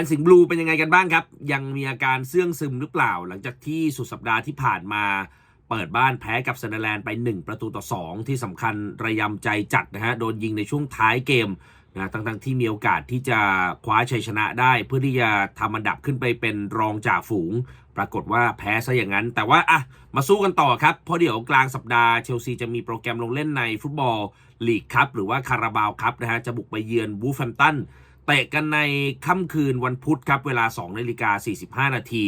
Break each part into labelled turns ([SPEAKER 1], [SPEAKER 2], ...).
[SPEAKER 1] นสิงห์บลูเป็นยังไงกันบ้างครับ ยังมีอาการเสื่องซึมหรือเปล่า หลังจากที่สุดสัปดาห์ที่ผ่านมาเปิดบ้านแพ้กับเซนเดแลนด์ไป 1 ประตูต่อ 2 ที่สำคัญระยำใจจัดนะฮะ โดนยิงในช่วงท้ายเกมนะทั้งๆที่มีโอกาสที่จะคว้าชัยชนะได้ เพื่อที่จะทำอันดับขึ้นไปเป็นรองจ่าฝูง ปรากฏว่าแพ้ซะอย่างนั้น แต่ว่าอะมาสู้กันต่อครับ เพราะเดี๋ยวกลางสัปดาห์เชลซีจะมีโปรแกรมลงเล่นในฟุตบอลลีกครับหรือว่าคาราบาวครับนะฮะจะบุกไปเยือนวูฟแฟมตัน เตะกันในค่ำคืนวันพุธครับ เวลา2นาฬิกา45 นาที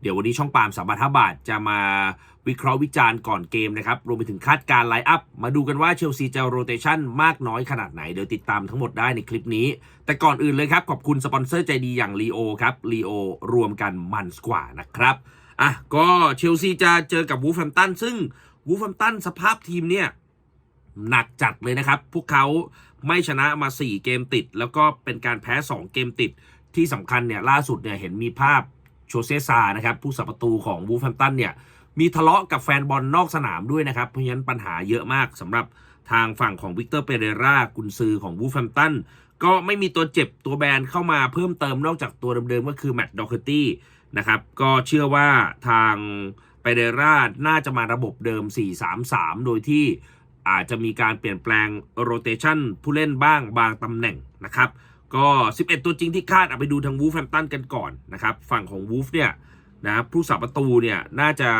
[SPEAKER 1] เดี๋ยววันนี้ช่องปามสามพันบาทจะมาวิเคราะห์วิจารณ์ก่อนเกมนะครับ รวมไปถึงคาดการไลน์อัพ มาดูกันว่าเชลซีจะโรเตชันมากน้อยขนาดไหน เดี๋ยวติดตามทั้งหมดได้ในคลิปนี้ แต่ก่อนอื่นเลยครับ ขอบคุณสปอนเซอร์ใจดีอย่างลีโอครับลีโอรวมกันมันกว่านะครับอะก็เชลซีจะเจอกับวูฟแฮมตันซึ่งวูฟแฮมตันสภาพทีมเนี่ย หนักจัดเลยนะครับ พวกเขาไม่ชนะมา 4 เกมติด แล้วก็เป็นการแพ้ 2 เกมติด ที่สำคัญเนี่ยล่าสุดเนี่ยเห็นมีภาพโชเซซานะครับ ผู้สับประตูของวูฟแฮมตันเนี่ยมีทะเลาะกับแฟนบอลนอกสนามด้วยนะครับ เพราะฉะนั้นปัญหาเยอะมากสำหรับทางฝั่งของวิกเตอร์เปเรรากุนซือของวูฟแฮมตันก็ไม่มีตัวเจ็บตัวแบนเข้ามาเพิ่มเติมนอกจากตัวเดิมๆก็คือแมตต์ดอคเคอร์ตี้นะครับก็เชื่อว่าทางเปเรราน่าจะมาระบบเดิม 4-3-3 โดยที่ อาจจะมีการเปลี่ยนแปลงโรเตชันผู้เล่นบ้างบางตำแหน่งนะครับ ก็ 11 ตัวจริงที่คาดเอาไปดูทางวูฟแฮมตันกันก่อนนะครับ ฝั่งของวูฟเนี่ยนะผู้สับประตูเนี่ยน่าจะ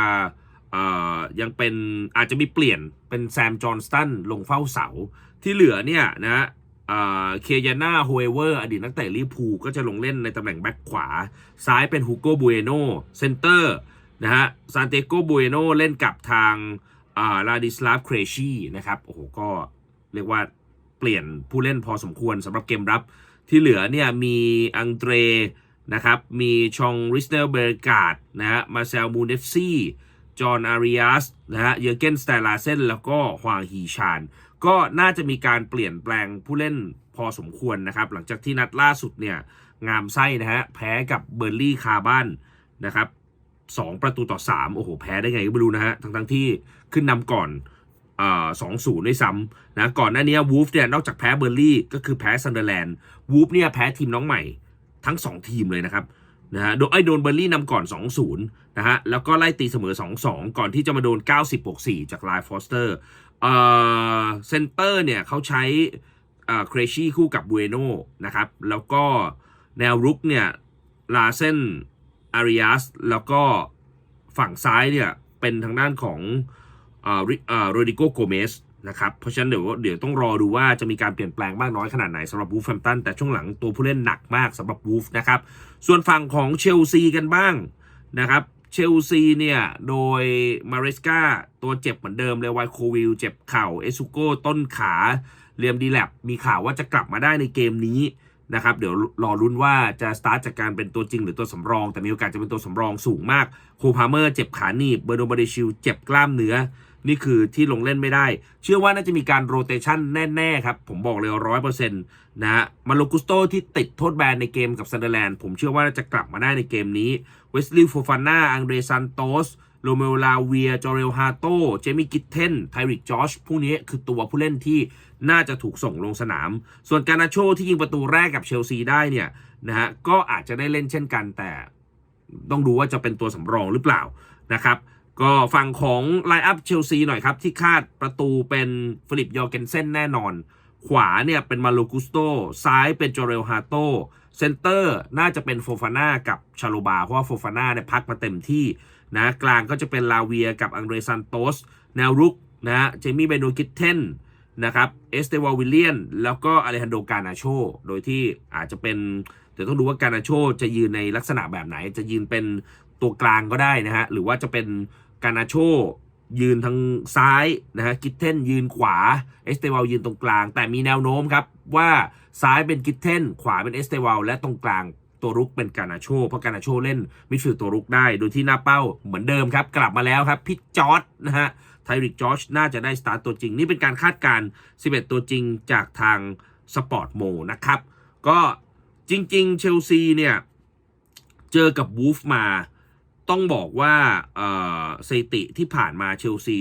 [SPEAKER 1] เอ่อยังเป็นอาจจะมีเปลี่ยนเป็นแซมจอห์นสตันลงเฝ้าเสา ที่เหลือเนี่ยนะเคยาน่าโฮเวอร์อดีตนักเตะลิพูก็จะลงเล่นในตำแหน่งแบ็คขวา ซ้ายเป็นฮูโกบูเอโนเซนเตอร์นะฮะซานเตโกบูเอโนเล่นกับทาง อ่าลาดิสลาฟเครชีนะครับโอ้โหก็เรียกว่าเปลี่ยนผู้เล่นพอสมควรสำหรับเกมรับ ที่เหลือเนี่ยมีอังเดรนะครับมีชองริสเนลเบอร์กาดนะฮะมาเซลมูเนฟซี่จอห์นอาริอัสนะฮะเยอร์เกนสเตลาเซนแล้วก็ฮวางฮีชาน ก็น่าจะมีการเปลี่ยนแปลงผู้เล่นพอสมควรนะครับ หลังจากที่นัดล่าสุดเนี่ย งามไส้นะฮะ แพ้กับเบอร์ลี่คาบ้านนะครับ สองประตูต่อสามโอ้โห แพ้ได้ไงก็ไม่รู้นะฮะ ทั้งทั้งที่ขึ้นนำก่อนสองศูนย์ด้วยซ้ำนะก่อนหน้านี้วูฟเนี่ยนอกจากแพ้เบอร์ลี่ก็คือแพ้ซันเดอร์แลนด์วูฟเนี่ยแพ้ทีมน้องใหม่ทั้ง 2 ทีมเลยนะครับนะฮะโดนไอ้โดนเบอร์ลี่นำก่อน 2-0นะฮะแล้วก็ไล่ตีเสมอ 2-2 ก่อนที่จะมาโดน 90บวก4จากไลฟ์ฟอสเตอร์เอ่อเซนเตอร์เนี่ยเขาใช้อ่าเครชี่คู่กับบูเอโนนะครับแล้วก็แนวรุกเนี่ยลาเซน อาริอัสแล้วก็ฝั่งซ้ายเนี่ยเป็นทางด้านของอ่าริอ่าโรดิโกโกเมสนะครับเพราะฉะนั้นเดี๋ยวเดี๋ยวต้องรอดูว่าจะมีการเปลี่ยนแปลงมากน้อยขนาดไหนสำหรับวูฟแฟมตันแต่ช่วงหลังตัวผู้เล่นหนักมากสำหรับวูฟนะครับส่วนฝั่งของเชลซีกันบ้างนะครับเชลซีเนี่ยโดยมาเรสกาตัวเจ็บเหมือนเดิมเลยไวโควิลเจ็บเข่าเอซุโกต้นขาเรียมดีแลบมีข่าวว่าจะกลับมาได้ในเกมนี้ นะครับเดี๋ยวรอรุ้นว่าจะสตาร์ทจากการเป็นตัวจริงหรือตัวสำรอง แต่มีโอกาสจะเป็นตัวสำรองสูงมากโคพาเมอร์เจ็บขาหนีบเบอร์โดบาเดชิลเจ็บกล้ามเนื้อ นี่คือที่ลงเล่นไม่ได้ เชื่อว่าน่าจะมีการโรเตชันแน่ ๆ ครับ ผมบอกเลยร้อยเปอร์เซ็นต์นะฮะมาโลกุสโตที่ติดโทษแบนในเกมกับซันเดอร์แลนด์ผมเชื่อว่าน่าจะกลับมาได้ในเกมนี้เวสลีย์โฟฟาน่าอังเดรซันโตส โรเมโอลาเวีย จอเรลฮาโต เจมี่กิตเทน ไทริกจอชพวกนี้คือตัวผู้เล่นที่น่าจะถูกส่งลงสนาม ส่วนการนาโชที่ยิงประตูแรกกับเชลซีได้เนี่ยนะฮะ ก็อาจจะได้เล่นเช่นกันแต่ต้องดูว่าจะเป็นตัวสำรองหรือเปล่านะครับ ก็ฝั่งของไลอัพเชลซีหน่อยครับ ที่คาดประตูเป็นฟิลิปยอร์เกนเซนแน่นอน ขวาเนี่ยเป็นมาโลกุสโต ซ้ายเป็นจอเรลฮาโตเซนเตอร์น่าจะเป็นโฟฟาน่ากับชาโลบา เพราะว่าโฟฟาน่าเนี่ยพักมาเต็มที่ นะกลางก็จะเป็นลาเวียกับอังเดรซันโตสแนวรุกนะเจมี่เบโนกิตเทนนะครับเอสเตวาวิลเลียน แล้วก็อเลฮันโดกานาโช โดยที่อาจจะเป็นเดี๋ยวต้องดูว่ากานาโชจะยืนในลักษณะแบบไหน จะยืนเป็นตัวกลางก็ได้นะฮะ หรือว่าจะเป็นกานาโชยืนทางซ้ายนะฮะกิทเทนยืนขวาเอสเตวาลยืนตรงกลาง แต่มีแนวโน้มครับ ว่าซ้ายเป็นกิทเทนขวาเป็นเอสเตวาลและตรงกลาง ตัวรุกเป็นกานาโชเพราะกานาโชเล่นมิดฟิลด์ตัวรุกได้ โดยที่หน้าเป้าเหมือนเดิมครับ กลับมาแล้วครับพี่จอร์ดนะฮะไทริกจอร์จน่าจะได้สตาร์ตตัวจริง นี่เป็นการคาดการณ์ 11 ตัวจริงจากทางสปอร์ตโมนะครับ ก็จริง ๆ เชลซีเนี่ยเจอกับวูฟมาต้องบอกว่าสถิติที่ผ่านมาเชลซี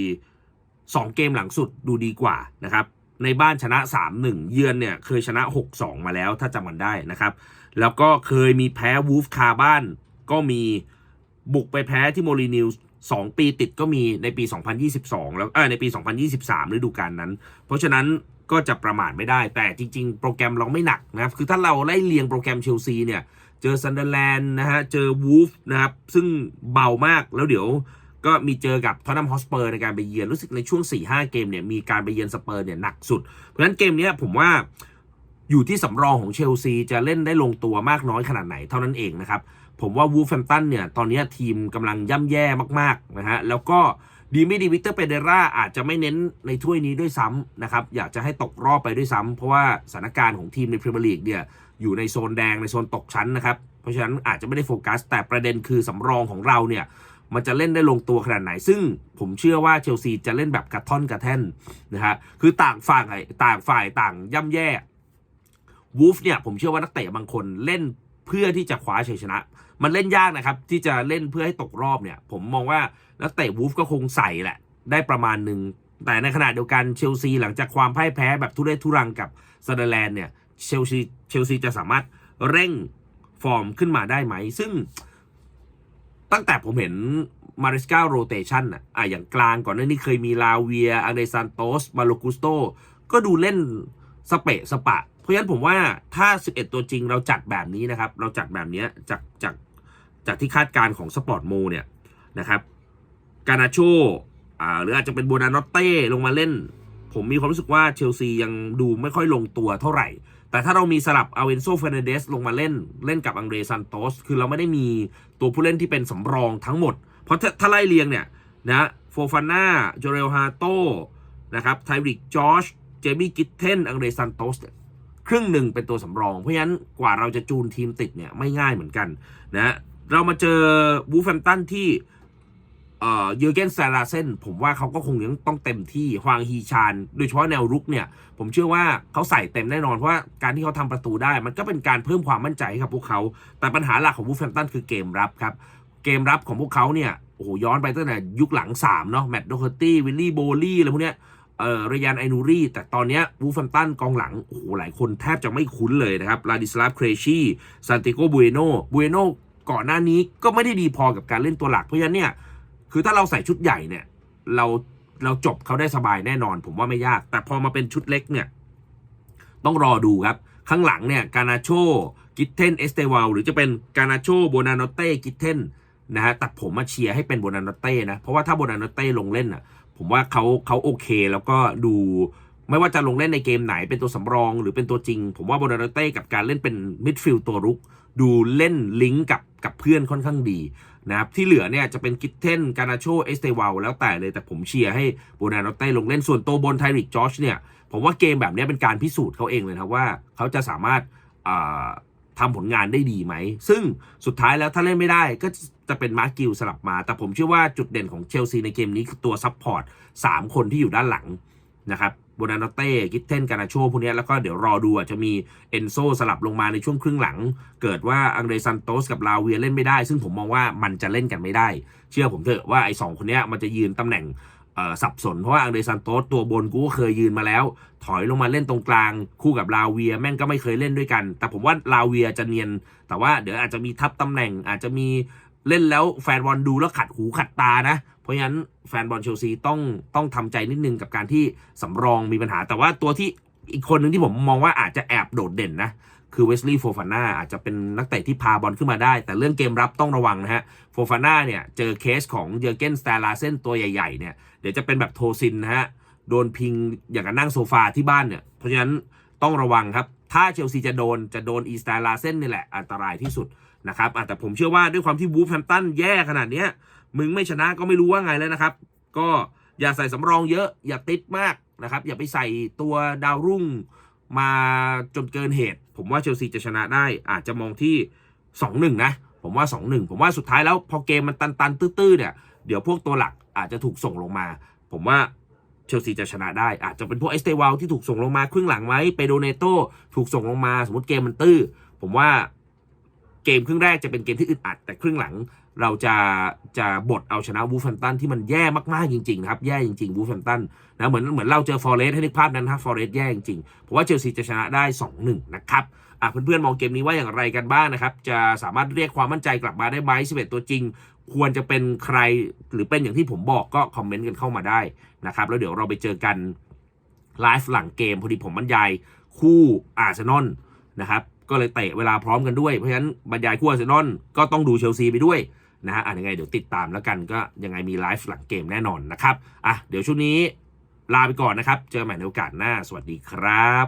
[SPEAKER 1] 2 เกมหลังสุดดูดีกว่านะครับในบ้านชนะ 3-1 เยือนเนี่ยเคยชนะ 6-2 มาแล้วถ้าจำมันได้นะครับ แล้วก็เคยมีแพ้วูฟคาบ้าน ก็มีบุกไปแพ้ที่โมลีนิวส์สองปีติดก็มีในปี 2022 แล้วเออในปี 2023ฤดูกาลนั้น เพราะฉะนั้นก็จะประมาทไม่ได้ แต่จริง ๆ โปรแกรมเราไม่หนักนะครับคือถ้าเราไล่เรียงโปรแกรมเชลซีเนี่ยเจอซันเดอร์แลนด์นะฮะเจอวูฟนะครับซึ่งเบามากแล้วเดี๋ยวก็มีเจอกับทอตแนมฮอสเปอร์ในการไปเยือนรู้สึกในช่วง 4-5 เกมเนี่ยมีการไปเยือนสเปอร์เนี่ยหนักสุด เพราะฉะนั้นเกมเนี้ยผมว่า อยู่ที่สำรองของเชลซีจะเล่นได้ลงตัวมากน้อยขนาดไหนเท่านั้นเองนะครับ ผมว่าวูฟแฟมตันเนี่ย ตอนนี้ทีมกำลังย่ำแย่มากๆนะฮะ แล้วก็ดีไม่ดีวิกเตอร์เปเดราอาจจะไม่เน้นในถ้วยนี้ด้วยซ้ำนะครับ อยากจะให้ตกรอบไปด้วยซ้ำเพราะว่าสถานการณ์ของทีมในพรีเมียร์ลีกเนี่ยอยู่ในโซนแดงในโซนตกชั้นนะครับ เพราะฉะนั้นอาจจะไม่ได้โฟกัส แต่ประเด็นคือสำรองของเราเนี่ยมันจะเล่นได้ลงตัวขนาดไหน ซึ่งผมเชื่อว่าเชลซีจะเล่นแบบกระท่อนกระแท่นนะฮะคือต่างฝ่ายต่างฝ่ายต่างย่ำแย่ วูฟเนี่ยผมเชื่อว่านักเตะบางคนเล่นเพื่อที่จะคว้าชัยชนะ มันเล่นยากนะครับ ที่จะเล่นเพื่อให้ตกรอบเนี่ย ผมมองว่านักเตะวูฟก็คงใส่แหละ ได้ประมาณหนึ่งแต่ในขณะเดียวกันเชลซีหลังจากความพ่ายแพ้แบบทุเรศทุรังกับซันเดอร์แลนด์เนี่ยเชลซีเชลซีจะสามารถเร่งฟอร์มขึ้นมาได้ไหม ซึ่งตั้งแต่ผมเห็นมาริสกาโรเตชันอะอะอย่างกลางก่อนหน้านี้เคยมีลาเวียอเดซันโตสมาโลกุสโตก็ดูเล่นสเปะสปะ เพราะฉะนั้นผมว่าถ้า 11 ตัวจริงเราจัดแบบนี้นะครับ เราจัดแบบนี้จากจากจากที่คาดการณ์ของสปอร์ตโมเนี่ยนะครับกานาโชอ่าหรืออาจจะเป็นโบนานอตเต้ลงมาเล่น ผมมีความรู้สึกว่าเชลซียังดูไม่ค่อยลงตัวเท่าไหร่ แต่ถ้าเรามีสลับอาเวนโซเฟรนเดสลงมาเล่นเล่นกับอังเดรซันโตสคือเราไม่ได้มีตัวผู้เล่นที่เป็นสำรองทั้งหมด เพราะถ้าไล่เรียงเนี่ยนะโฟฟาน่าโจเรลฮาโตนะครับไทริกจอชเจมี่กิทเทนอังเดรซันโตสเครึ่งหนึ่งเป็นตัวสำรอง เพราะฉะนั้นกว่าเราจะจูนทีมติดเนี่ยไม่ง่ายเหมือนกันนะเรามาเจอวูฟแฟมตันที่เอ่อยอร์เกนซาราเซนผมว่าเขาก็คงยังต้องเต็มที่ฮวางฮีชาน โดยเฉพาะแนวรุกเนี่ย ผมเชื่อว่าเขาใส่เต็มแน่นอน เพราะว่าการที่เขาทำประตูได้ มันก็เป็นการเพิ่มความมั่นใจให้กับพวกเขา แต่ปัญหาหลักของวูฟแฟมตันคือเกมรับครับ เกมรับของพวกเขาเนี่ย โอ้โห ย้อนไปตั้งแต่ยุคหลัง3เนาะแมตต์โดเฮอร์ตี้วิลลี่โบลี่อะไรพวกเนี้ย เอ่อเรยันไอนูรี่ แต่ตอนนี้วูฟแฟมตันกองหลัง โอ้โห หลายคนแทบจะไม่คุ้นเลยนะครับ ลาดิสลาฟ เครชีซานติโกบูเอโนบูเอโนก่อนหน้านี้ก็ไม่ได้ดีพอกับการเล่นตัวหลัก เพราะฉะนั้นเนี่ย คือถ้าเราใส่ชุดใหญ่เนี่ย เรา เราจบเขาได้สบายแน่นอน ผมว่าไม่ยาก แต่พอมาเป็นชุดเล็กเนี่ย ต้องรอดูครับ ข้างหลังเนี่ยกานาโชกิทเทน เอสเตวาลหรือจะเป็นกานาโชโบนาโนเต้ กิทเทนนะฮะแต่ผมมาเชียร์ให้เป็นโบนาโนเต้นะ เพราะว่าถ้าโบนาโนเต้ลงเล่นอะ ผมว่าเขาเขาโอเค แล้วก็ดูไม่ว่าจะลงเล่นในเกมไหนเป็นตัวสำรองหรือเป็นตัวจริง ผมว่าโบนาโนเต้กับการเล่นเป็นมิดฟิลด์ตัวรุก ดูเล่นลิงก์กับกับเพื่อนค่อนข้างดีนะครับที่เหลือเนี่ยจะเป็นกิทเทนกานาโชเอสเตวาลแล้วแต่เลยแต่ผมเชียร์ให้โบนาโนเต้ลงเล่นส่วนตัวบนไทริกจอชเนี่ยผมว่าเกมแบบนี้เป็นการพิสูจน์เขาเองเลยครับว่าเขาจะสามารถ อ่าทำผลงานได้ดีไหม ซึ่งสุดท้ายแล้วถ้าเล่นไม่ได้ก็จะเป็นมาร์กิลสลับมา แต่ผมเชื่อว่าจุดเด่นของเชลซีในเกมนี้คือตัวซับพอร์ต3คนที่อยู่ด้านหลังนะครับโบนาโนเต้กิทเทนกานาโชพวกนี้แล้วก็เดี๋ยวรอดูอาจจะมีเอนโซสลับลงมาในช่วงครึ่งหลัง เกิดว่าอังเดรซันโตสกับลาเวียเล่นไม่ได้ ซึ่งผมมองว่ามันจะเล่นกันไม่ได้ เชื่อผมเถอะว่าไอ้สองคนนี้มันจะยืนตำแหน่ง สับสนเพราะว่าอังเดรซันโตสตัวบนกูก็เคยยืนมาแล้ว ถอยลงมาเล่นตรงกลางคู่กับลาเวียแม่งก็ไม่เคยเล่นด้วยกัน แต่ผมว่าลาเวียจะเนียน แต่ว่าเดี๋ยวอาจจะมีทับตำแหน่งอาจจะมีเล่นแล้วแฟนบอลดูแล้วขัดหูขัดตานะ เพราะฉะนั้นแฟนบอลเชลซีต้องต้องทำใจนิดนึงกับการที่สำรองมีปัญหา แต่ว่าตัวที่อีกคนหนึ่งที่ผมมองว่าอาจจะแอบโดดเด่นนะคือเวสลีย์โฟฟาน่าอาจจะเป็นนักเตะที่พาบอลขึ้นมาได้ แต่เรื่องเกมรับต้องระวังนะฮะโฟฟาน่าเนี่ยเจอเคสของเยอร์เกนสตาลาเซนตัวใหญ่ๆเนี่ย เดี๋ยวจะเป็นแบบโทซินนะฮะ โดนพิงอย่างกับนั่งโซฟาที่บ้านเนี่ย เพราะฉะนั้นต้องระวังครับ ถ้าเชลซีจะโดนจะโดนอีสตาลาเซนนี่แหละ อันตรายที่สุดนะครับแต่ผมเชื่อว่าด้วยความที่วูฟแฮมตันแย่ขนาดเนี้ย มึงไม่ชนะก็ไม่รู้ว่าไงแล้วนะครับ ก็อย่าใส่สำรองเยอะ อย่าติดมากนะครับ อย่าไปใส่ตัวดาวรุ่งมาจนเกินเหตุ ผมว่าเชลซีจะชนะได้ อาจจะมองที่ 2-1 นะ ผมว่า 2-1 ผมว่าสุดท้ายแล้วพอเกมมันตันๆตื้อๆเนี่ย เดี๋ยวพวกตัวหลัก อาจจะถูกส่งลงมา ผมว่าเชลซีจะชนะได้ อาจจะเป็นพวกเอสเตวาลที่ถูกส่งลงมาครึ่งหลังไหมเปโดเนโตถูกส่งลงมาสมมติเกมมันตื้อ ผมว่าเกมครึ่งแรกจะเป็นเกมที่อึดอัด แต่ครึ่งหลังเราจะจะบดเอาชนะวูฟแฟมตันที่มันแย่มากๆจริงๆนะครับแย่จริงๆวูฟแฟมตันนะเหมือนเหมือนเราเจอฟอร์เรสให้นึกภาพนั้นนะฟอร์เรสแย่จริงๆผมว่าเชลซีจะชนะได้ 2-1 นะครับอะเพื่อนๆมองเกมนี้ว่าอย่างไรกันบ้างนะครับ จะสามารถเรียกความมั่นใจกลับมาได้ไหม11 ตัวจริง ควรจะเป็นใครหรือเป็นอย่างที่ผมบอกก็คอมเมนต์กันเข้ามาได้นะครับ แล้วเดี๋ยวเราไปเจอกันไลฟ์หลังเกม พอดีผมบรรยายคู่อาร์เซนอลนะครับก็เลยเตะเวลาพร้อมกันด้วย เพราะฉะนั้นบรรยายคู่อาร์เซนอลก็ต้องดูเชลซีไปด้วยนะฮะอะยังไงเดี๋ยวติดตามแล้วกันก็ยังไงมีไลฟ์หลังเกมแน่นอนนะครับอะเดี๋ยวช่วงนี้ลาไปก่อนนะครับ เจอกันใหม่ในโอกาสหน้า สวัสดีครับ